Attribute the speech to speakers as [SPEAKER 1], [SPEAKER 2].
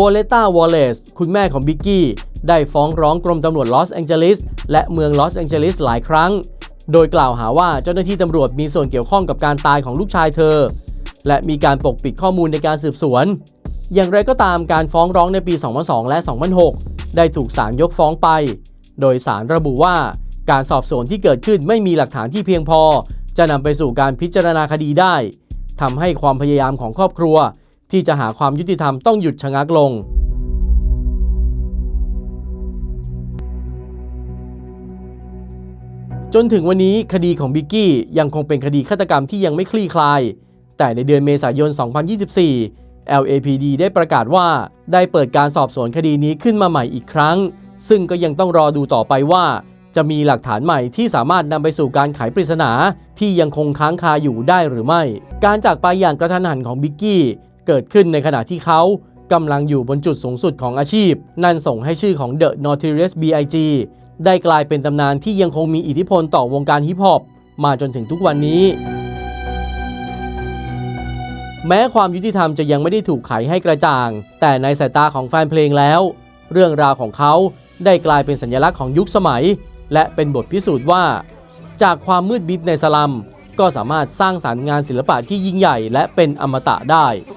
[SPEAKER 1] วอลเลต้าวอลเลซคุณแม่ของบิกกี้ ได้ฟ้องร้องกรมตำรวจลอสแองเจลิสและเมืองลอสแองเจลิสหลายครั้ง โดยกล่าวหาว่าเจ้าหน้าที่ตำรวจมีส่วนเกี่ยวข้องกับการตายของลูกชายเธอ และมีการปกปิดข้อมูลในการสืบสวน อย่างไรก็ตามการฟ้องร้องในปี 2002 และ 2006 ได้ถูกศาลยกฟ้องไป โดยศาลระบุว่าการสอบสวนที่เกิดขึ้นไม่มีหลักฐานที่เพียงพอ จะนำไปสู่การพิจารณาคดีได้ทำให้ความพยายามของครอบครัว ที่จะหาความยุติธรรมต้องหยุดชะงักลง จนถึงวันนี้คดีของบิกกี้ยังคงเป็นคดีฆาตกรรมที่ยังไม่คลี่คลาย แต่ในเดือนเมษายน 2024 LAPD ได้ประกาศว่าได้เปิดการสอบสวนคดีนี้ขึ้นมาใหม่อีกครั้ง ซึ่งก็ยังต้องรอดูต่อไปว่าจะมีหลักฐานใหม่ที่สามารถนำไปสู่การไขปริศนาที่ยังคงค้างคาอยู่ได้หรือไม่ การจากไปอย่างกระทันหันของบิกกี้ เกิดขึ้นในขณะที่เขากำลังอยู่บนจุดสูงสุดของอาชีพ นั่นส่งให้ชื่อของ The Notorious B.I.G. ได้กลายเป็นตำนานที่ยังคงมีอิทธิพลต่อวงการฮิปฮอปมาจนถึงทุกวันนี้ แม้ความยุติธรรมจะยังไม่ได้ถูกไขให้กระจ่าง แต่ในสายตาของแฟนเพลงแล้ว เรื่องราวของเขาได้กลายเป็นสัญลักษณ์ของยุคสมัย และเป็นบทพิสูจน์ว่า จากความมืดมิดในสลัม ก็สามารถสร้างสารรค์งานศิลปะที่ยิ่งใหญ่และเป็นอมตะได้